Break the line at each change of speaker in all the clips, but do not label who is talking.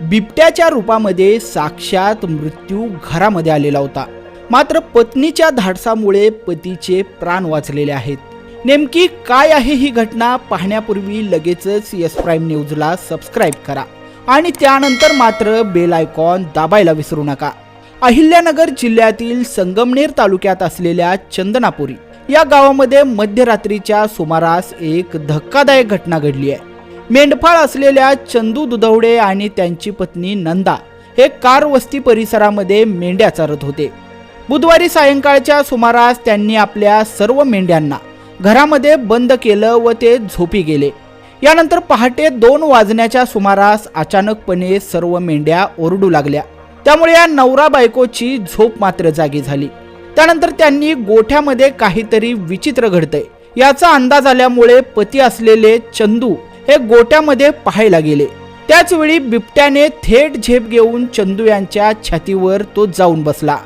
बिबट्याच्या रूपामध्ये साक्षात मृत्यू घरामध्ये आलेला होता. मात्र पत्नीच्या धाडसामुळे पतीचे प्राण वाचलेले आहेत. नेमकी काय आहे ही घटना पाहण्यापूर्वी लगेचच यस प्राईम न्यूजला सबस्क्राईब करा आणि त्यानंतर मात्र बेल आयकॉन दाबायला विसरू नका. अहिल्यानगर जिल्ह्यातील संगमनेर तालुक्यात असलेल्या चंदनापुरी या गावामध्ये मध्यरात्रीच्या सुमारास एक धक्कादायक घटना घडली आहे. मेंढपाळ असलेल्या चंदू दुधवडे आणि त्यांची पत्नी नंदा हे कार वस्ती परिसरामध्ये मेंढ्या चरत होते. बुधवारी सायंकाळच्या सुमारास त्यांनी आपल्या सर्व मेंढ्यांना घरामध्ये बंद केलं व ते झोपी गेले. यानंतर पहाटे दोन वाजण्याच्या सुमारास अचानकपणे सर्व मेंढ्या ओरडू लागल्या. त्यामुळे या नवरा बायकोची झोप मात्र जागी झाली. त्यानंतर त्यांनी गोठ्यामध्ये काहीतरी विचित्र घडतंय. याचा अंदाज आल्यामुळे पती असलेले चंदू हे गोट्यामध्ये पाहायला गेले. त्याचवेळी बिबट्याने थेट झेप घेऊन चंदू यांच्या छातीवर तो जाऊन बसला.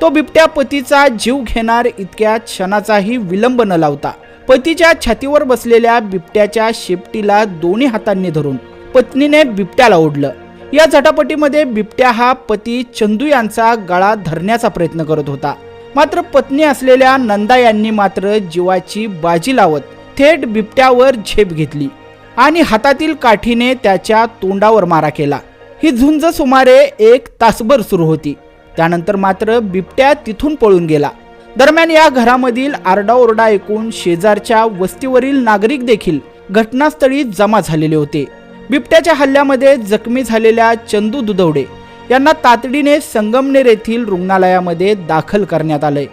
तो बिबट्या पतीचा जीव घेणार इतक्या क्षणाचाही विलंब न लावता पतीच्या छातीवर बसलेल्या बिबट्याच्या शेपटीला दोन्ही हातांनी धरून पत्नीने बिबट्याला ओढलं. या झटापटीमध्ये बिबट्या हा पती चंदू यांचा गळा धरण्याचा प्रयत्न करत होता. मात्र पत्नी असलेल्या नंदा यांनी मात्र जीवाची बाजी लावत थेट बिबट्यावर झेप घेतली. आणि हातातील काठीने त्याच्या तोंडावर मारा केला. ही झुंज सुमारे एक तासभर सुरू होती. त्यानंतर मात्र बिबट्या तिथून पळून गेला. दरम्यान या घरामधील आरडाओरडा ऐकून शेजारच्या वस्तीवरील नागरिक देखील घटनास्थळी जमा झालेले होते. बिबट्याच्या हल्ल्यामध्ये जखमी झालेल्या चंदू दुधवडे यांना तातडीने संगमनेर येथील रुग्णालयामध्ये दाखल करण्यात आलंय.